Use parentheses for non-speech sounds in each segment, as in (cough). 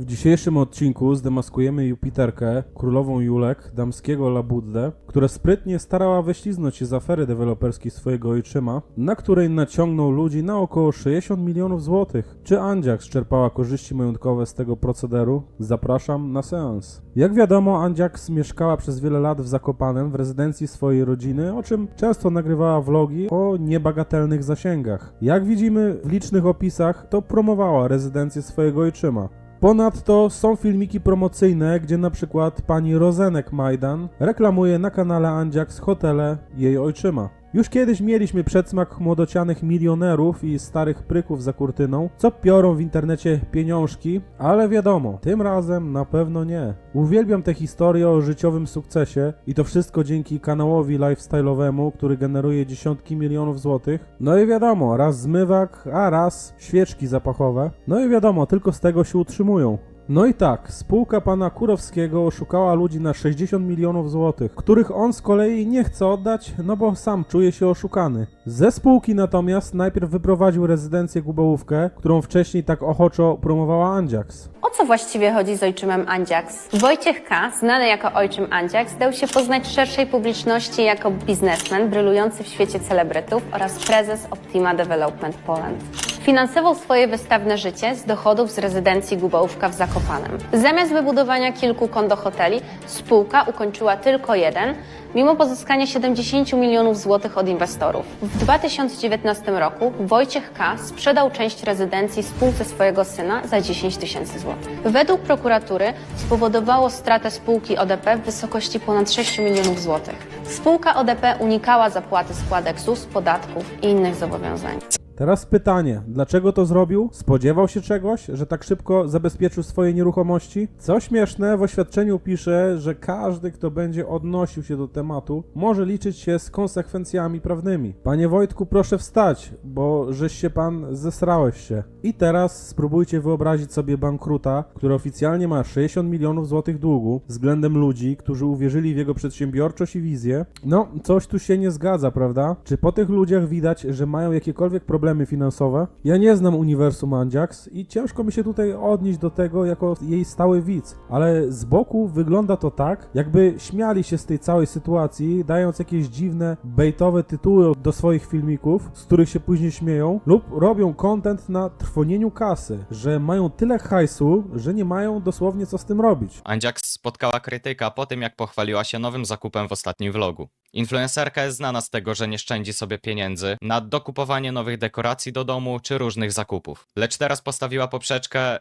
W dzisiejszym odcinku zdemaskujemy Jupiterkę, królową Julek, damskiego Labuddę, która sprytnie starała wyśliznąć się z afery deweloperskiej swojego ojczyma, na której naciągnął ludzi na około 60 milionów złotych. Czy Andziak czerpała korzyści majątkowe z tego procederu? Zapraszam na seans. Jak wiadomo, Andziaks mieszkała przez wiele lat w Zakopanem w rezydencji swojej rodziny, o czym często nagrywała vlogi o niebagatelnych zasięgach. Jak widzimy w licznych opisach, to promowała rezydencję swojego ojczyma. Ponadto są filmiki promocyjne, gdzie na przykład pani Rozenek Majdan reklamuje na kanale Andziaks hotele jej ojczyma. Już kiedyś mieliśmy przedsmak młodocianych milionerów i starych pryków za kurtyną, co piorą w internecie pieniążki, ale wiadomo, tym razem na pewno nie. Uwielbiam te historie o życiowym sukcesie i to wszystko dzięki kanałowi lifestyle'owemu, który generuje dziesiątki milionów złotych. No i wiadomo, raz zmywak, a raz świeczki zapachowe. No i wiadomo, tylko z tego się utrzymują. No i tak, spółka pana Kurowskiego oszukała ludzi na 60 milionów złotych, których on z kolei nie chce oddać, no bo sam czuje się oszukany. Ze spółki natomiast najpierw wyprowadził rezydencję Gubałówkę, którą wcześniej tak ochoczo promowała Andziaks. O co właściwie chodzi z ojczymem Andziaks? Wojciech K., znany jako ojczym Andziaks, dał się poznać szerszej publiczności jako biznesmen brylujący w świecie celebrytów oraz prezes Optima Development Poland. Finansował swoje wystawne życie z dochodów z rezydencji Gubałówka w Zakopanem. Zamiast wybudowania kilku kondohoteli, spółka ukończyła tylko jeden, mimo pozyskania 70 milionów złotych od inwestorów. W 2019 roku Wojciech K. sprzedał część rezydencji spółce swojego syna za 10 tysięcy złotych. Według prokuratury spowodowało stratę spółki ODP w wysokości ponad 6 milionów złotych. Spółka ODP unikała zapłaty składek ZUS, podatków i innych zobowiązań. Teraz pytanie, dlaczego to zrobił? Spodziewał się czegoś, że tak szybko zabezpieczył swoje nieruchomości? Co śmieszne, w oświadczeniu pisze, że każdy, kto będzie odnosił się do tematu, może liczyć się z konsekwencjami prawnymi. Panie Wojtku, proszę wstać, bo żeś się pan zesrałeś się. I teraz spróbujcie wyobrazić sobie bankruta, który oficjalnie ma 60 milionów złotych długu względem ludzi, którzy uwierzyli w jego przedsiębiorczość i wizję. No, coś tu się nie zgadza, prawda? Czy po tych ludziach widać, że mają jakiekolwiek problemy finansowe? Ja nie znam uniwersum Andziaks i ciężko mi się tutaj odnieść do tego jako jej stały widz, ale z boku wygląda to tak, jakby śmiali się z tej całej sytuacji, dając jakieś dziwne, bejtowe tytuły do swoich filmików, z których się później śmieją, lub robią content na trwonieniu kasy, że mają tyle hajsu, że nie mają dosłownie co z tym robić. Andziak spotkała krytyka po tym, jak pochwaliła się nowym zakupem w ostatnim vlogu. Influencerka jest znana z tego, że nie szczędzi sobie pieniędzy na dokupowanie nowych dekoracji do domu czy różnych zakupów. Lecz teraz postawiła poprzeczkę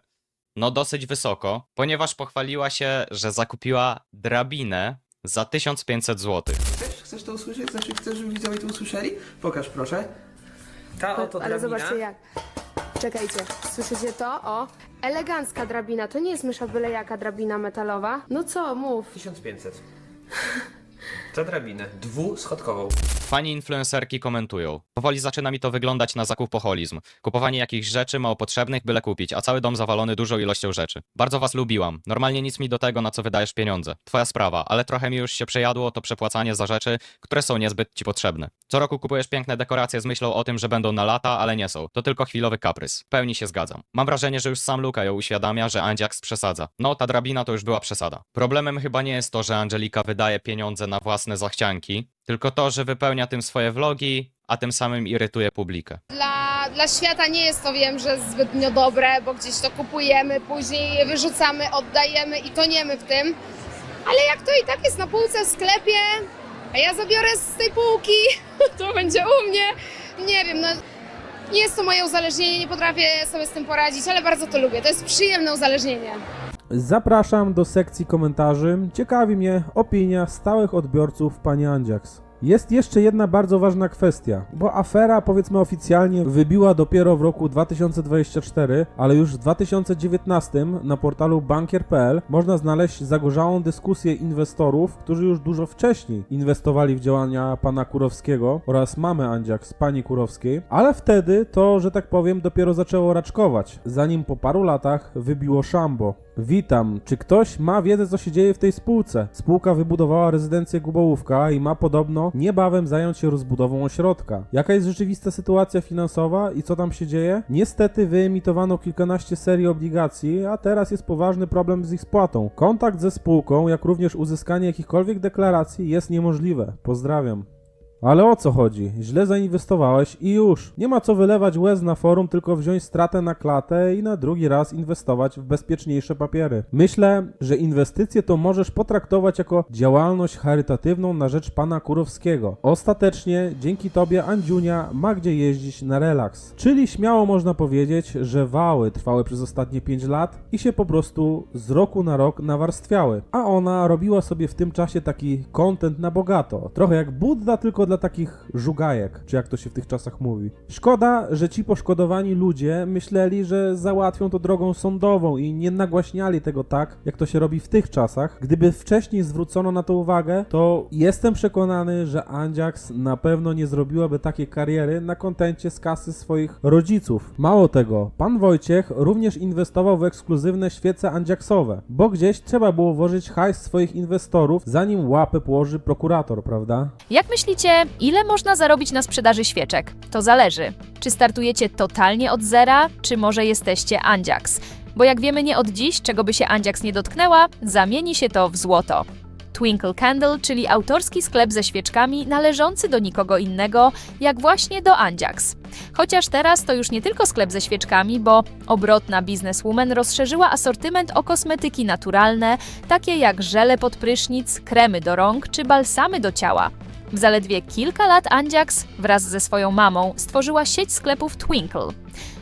no dosyć wysoko, ponieważ pochwaliła się, że zakupiła drabinę za 1500 zł. Chcesz, chcesz to usłyszeć? Znaczy chcesz, żeby widzowie to usłyszeli? Pokaż proszę. Ta oto Ale drabina. zobaczcie jak. Czekajcie, słyszycie to? O, elegancka drabina. To nie jest mysza byle jaka drabina metalowa. No co, mów. 1500. (laughs) Za drabinę. Dwuschodkową. Fani influencerki komentują. Powoli zaczyna mi to wyglądać na zakupoholizm. Kupowanie jakichś rzeczy mało potrzebnych, byle kupić, a cały dom zawalony dużą ilością rzeczy. Bardzo was lubiłam. Normalnie nic mi do tego, na co wydajesz pieniądze. Twoja sprawa, ale trochę mi już się przejadło to przepłacanie za rzeczy, które są niezbyt ci potrzebne. Co roku kupujesz piękne dekoracje z myślą o tym, że będą na lata, ale nie są. To tylko chwilowy kaprys. W pełni się zgadzam. Mam wrażenie, że już sam Luka ją uświadamia, że Andziaks przesadza. No, ta drabina to już była przesada. Problemem chyba nie jest to, że Angelika wydaje pieniądze na własne zachcianki, tylko to, że wypełnia tym swoje vlogi, a tym samym irytuje publikę. Dla, dla świata nie jest to, wiem, że zbytnio dobre, bo gdzieś to kupujemy, później je wyrzucamy, oddajemy i toniemy w tym. Ale jak to i tak jest na półce w sklepie, a ja zabiorę z tej półki, (laughs) to będzie u mnie. Nie wiem, no nie jest to moje uzależnienie, nie potrafię sobie z tym poradzić, ale bardzo to lubię. To jest przyjemne uzależnienie. Zapraszam do sekcji komentarzy. Ciekawi mnie opinia stałych odbiorców pani Andziaks. Jest jeszcze jedna bardzo ważna kwestia, bo afera powiedzmy oficjalnie wybiła dopiero w roku 2024, ale już w 2019 na portalu bankier.pl można znaleźć zagorzałą dyskusję inwestorów, którzy już dużo wcześniej inwestowali w działania pana Kurowskiego oraz mamy Andziaks, pani Kurowskiej, ale wtedy to, że tak powiem, dopiero zaczęło raczkować, zanim po paru latach wybiło szambo. Witam. Czy ktoś ma wiedzę, co się dzieje w tej spółce? Spółka wybudowała rezydencję Gubołówka i ma podobno niebawem zająć się rozbudową ośrodka. Jaka jest rzeczywista sytuacja finansowa i co tam się dzieje? Niestety wyemitowano kilkanaście serii obligacji, a teraz jest poważny problem z ich spłatą. Kontakt ze spółką, jak również uzyskanie jakichkolwiek deklaracji jest niemożliwe. Pozdrawiam. Ale o co chodzi? Źle zainwestowałeś i już. Nie ma co wylewać łez na forum, tylko wziąć stratę na klatę i na drugi raz inwestować w bezpieczniejsze papiery. Myślę, że inwestycje to możesz potraktować jako działalność charytatywną na rzecz pana Kurowskiego. Ostatecznie dzięki tobie Andziunia ma gdzie jeździć na relaks. Czyli śmiało można powiedzieć, że wały trwały przez ostatnie 5 lat i się po prostu z roku na rok nawarstwiały. A ona robiła sobie w tym czasie taki content na bogato. Trochę jak Budda, tylko dla takich żugajek, czy jak to się w tych czasach mówi. Szkoda, że ci poszkodowani ludzie myśleli, że załatwią to drogą sądową i nie nagłaśniali tego tak, jak to się robi w tych czasach. Gdyby wcześniej zwrócono na to uwagę, to jestem przekonany, że Andziax na pewno nie zrobiłaby takiej kariery na kontencie z kasy swoich rodziców. Mało tego, pan Wojciech również inwestował w ekskluzywne świece Andziaksowe, bo gdzieś trzeba było włożyć hajs swoich inwestorów, zanim łapę położy prokurator, prawda? Jak myślicie, ile można zarobić na sprzedaży świeczek? To zależy. Czy startujecie totalnie od zera, czy może jesteście Andziax? Bo jak wiemy nie od dziś, czego by się Andziax nie dotknęła, zamieni się to w złoto. Twinkle Candle, czyli autorski sklep ze świeczkami należący do nikogo innego, jak właśnie do Andziax. Chociaż teraz to już nie tylko sklep ze świeczkami, bo obrotna bizneswoman rozszerzyła asortyment o kosmetyki naturalne, takie jak żele pod prysznic, kremy do rąk czy balsamy do ciała. W zaledwie kilka lat Andziax wraz ze swoją mamą stworzyła sieć sklepów Twinkle.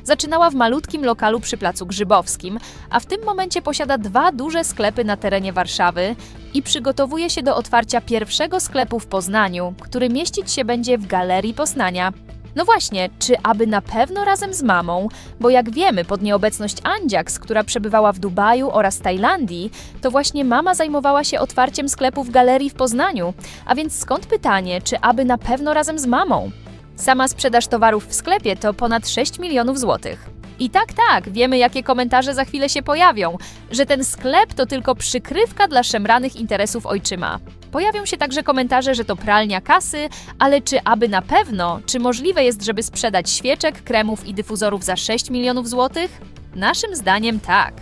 Zaczynała w malutkim lokalu przy Placu Grzybowskim, a w tym momencie posiada dwa duże sklepy na terenie Warszawy i przygotowuje się do otwarcia pierwszego sklepu w Poznaniu, który mieścić się będzie w Galerii Poznania. No właśnie, czy aby na pewno razem z mamą, bo jak wiemy, pod nieobecność Andziax, która przebywała w Dubaju oraz Tajlandii, to właśnie mama zajmowała się otwarciem sklepu w galerii w Poznaniu. A więc skąd pytanie, czy aby na pewno razem z mamą? Sama sprzedaż towarów w sklepie to ponad 6 milionów złotych. I tak, tak, wiemy jakie komentarze za chwilę się pojawią, że ten sklep to tylko przykrywka dla szemranych interesów ojczyma. Pojawią się także komentarze, że to pralnia kasy, ale czy aby na pewno, czy możliwe jest, żeby sprzedać świeczek, kremów i dyfuzorów za 6 milionów złotych? Naszym zdaniem tak.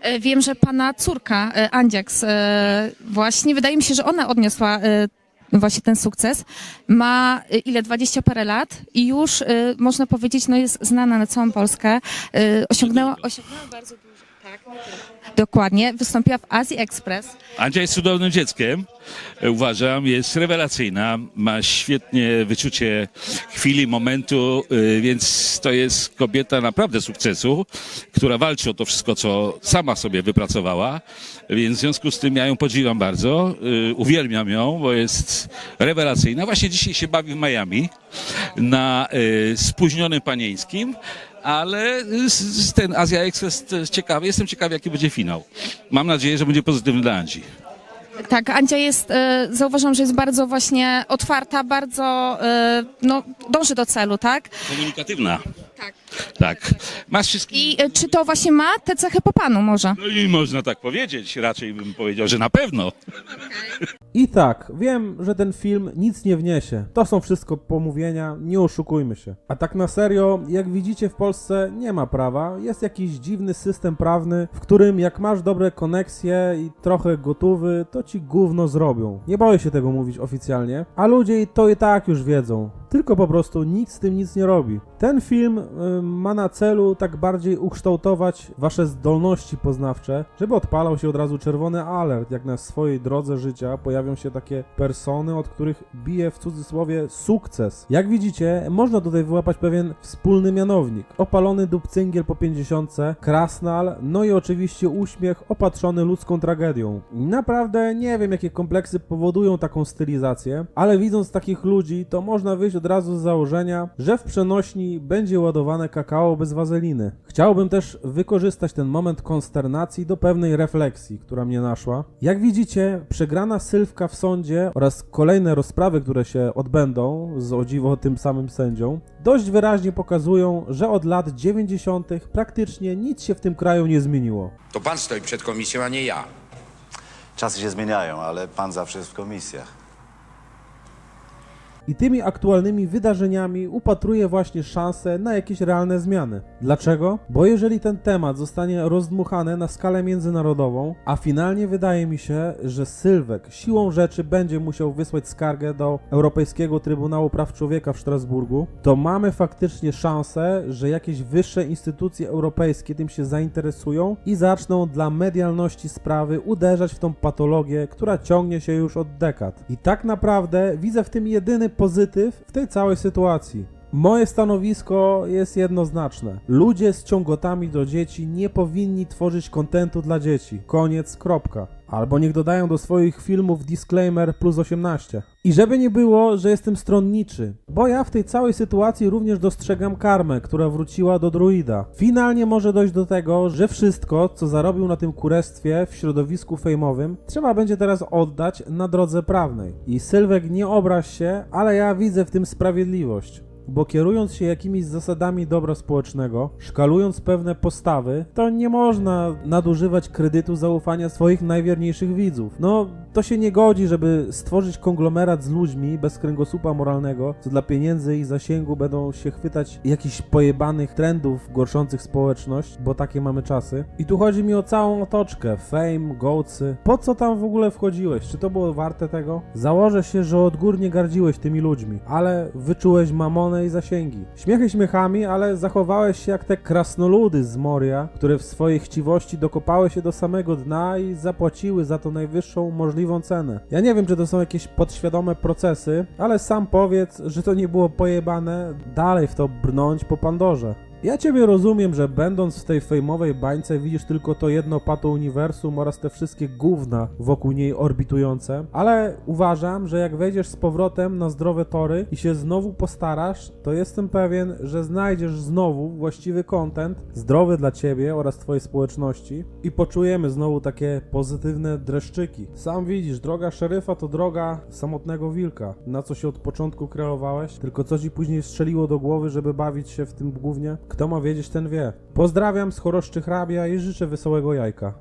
E, Wiem, że pana córka, e, Andziaks, e, właśnie, wydaje mi się, że ona odniosła e, właśnie ten sukces. Ma e, ile, 20 parę lat i już, e, można powiedzieć, no jest znana na całą Polskę. E, Osiągnęła, osiągnęła bardzo dużo. Tak. Dokładnie. Wystąpiła w Azji Express. Andzia jest cudownym dzieckiem, uważam, jest rewelacyjna, ma świetnie wyczucie chwili, momentu, e, więc to jest kobieta naprawdę sukcesu, która walczy o to wszystko, co sama sobie wypracowała, więc w związku z tym ja ją podziwiam bardzo, e, uwielbiam ją, bo jest rewelacyjna. Właśnie dzisiaj się bawi w Miami na e, spóźnionym panieńskim, ale ten Azja Express ciekawy. Jestem ciekawy, jaki będzie finał. Mam nadzieję, że będzie pozytywny dla Andzi. Tak, Andzia jest, e, zauważam, że jest bardzo właśnie otwarta, bardzo, e, no, dąży do celu, tak? Komunikatywna. Tak. Tak. Masz wszystkie. I e, czy to właśnie ma te cechy po panu może? No i można tak powiedzieć. Raczej bym powiedział, że na pewno. I tak, wiem, że ten film nic nie wniesie. To są wszystko pomówienia, nie oszukujmy się. A tak na serio, jak widzicie w Polsce nie ma prawa, jest jakiś dziwny system prawny, w którym jak masz dobre koneksje i trochę gotówy, to ci gówno zrobią. Nie boję się tego mówić oficjalnie, a ludzie to i tak już wiedzą. Tylko po prostu nikt z tym nic nie robi. Ten film y, ma na celu tak bardziej ukształtować wasze zdolności poznawcze, żeby odpalał się od razu czerwony alert, jak na swojej drodze życia pojawią się takie persony, od których bije w cudzysłowie sukces. Jak widzicie, można tutaj wyłapać pewien wspólny mianownik. Opalony dupcyngiel po 50, krasnal, no i oczywiście uśmiech opatrzony ludzką tragedią. Naprawdę nie wiem, jakie kompleksy powodują taką stylizację, ale widząc takich ludzi, to można wyjść od razu z założenia, że w przenośni będzie budowane kakao bez wazeliny. Chciałbym też wykorzystać ten moment konsternacji do pewnej refleksji, która mnie naszła. Jak widzicie, przegrana Sylwka w sądzie oraz kolejne rozprawy, które się odbędą z o dziwo tym samym sędzią, dość wyraźnie pokazują, że od lat 90. praktycznie nic się w tym kraju nie zmieniło. To pan stoi przed komisją, a nie ja. Czasy się zmieniają, ale pan zawsze jest w komisjach. I tymi aktualnymi wydarzeniami upatruje właśnie szansę na jakieś realne zmiany. Dlaczego? Bo jeżeli ten temat zostanie rozdmuchany na skalę międzynarodową, a finalnie wydaje mi się, że Sylwek siłą rzeczy będzie musiał wysłać skargę do Europejskiego Trybunału Praw Człowieka w Strasburgu, to mamy faktycznie szansę, że jakieś wyższe instytucje europejskie tym się zainteresują i zaczną dla medialności sprawy uderzać w tą patologię, która ciągnie się już od dekad. I tak naprawdę widzę w tym jedyny pozytyw w tej całej sytuacji. Moje stanowisko jest jednoznaczne. Ludzie z ciągotami do dzieci nie powinni tworzyć kontentu dla dzieci. Koniec, kropka. Albo niech dodają do swoich filmów disclaimer plus 18. I żeby nie było, że jestem stronniczy, bo ja w tej całej sytuacji również dostrzegam karmę, która wróciła do druida. Finalnie może dojść do tego, że wszystko, co zarobił na tym kurestwie w środowisku fejmowym, trzeba będzie teraz oddać na drodze prawnej. I Sylwek nie obraź się, ale ja widzę w tym sprawiedliwość. Bo kierując się jakimiś zasadami dobra społecznego, szkalując pewne postawy, to nie można nadużywać kredytu zaufania swoich najwierniejszych widzów. No, to się nie godzi, żeby stworzyć konglomerat z ludźmi bez kręgosłupa moralnego, co dla pieniędzy i zasięgu będą się chwytać jakichś pojebanych trendów gorszących społeczność, bo takie mamy czasy. I tu chodzi mi o całą otoczkę, fame, gołcy. Po co tam w ogóle wchodziłeś? Czy to było warte tego? Założę się, że odgórnie gardziłeś tymi ludźmi, ale wyczułeś mamonę i zasięgi. Śmiechy śmiechami, ale zachowałeś się jak te krasnoludy z Moria, które w swojej chciwości dokopały się do samego dna i zapłaciły za to najwyższą możliwą cenę. Ja nie wiem, czy to są jakieś podświadome procesy, ale sam powiedz, że to nie było pojebane dalej w to brnąć po Pandorze. Ja ciebie rozumiem, że będąc w tej fejmowej bańce widzisz tylko to jedno pato uniwersum oraz te wszystkie gówna wokół niej orbitujące, ale uważam, że jak wejdziesz z powrotem na zdrowe tory i się znowu postarasz, to jestem pewien, że znajdziesz znowu właściwy content, zdrowy dla ciebie oraz twojej społeczności i poczujemy znowu takie pozytywne dreszczyki. Sam widzisz, droga szeryfa to droga samotnego wilka. Na co się od początku kreowałeś, tylko co ci później strzeliło do głowy, żeby bawić się w tym głównie? Kto ma wiedzieć, ten wie. Pozdrawiam z choroszczy hrabia i życzę wesołego jajka.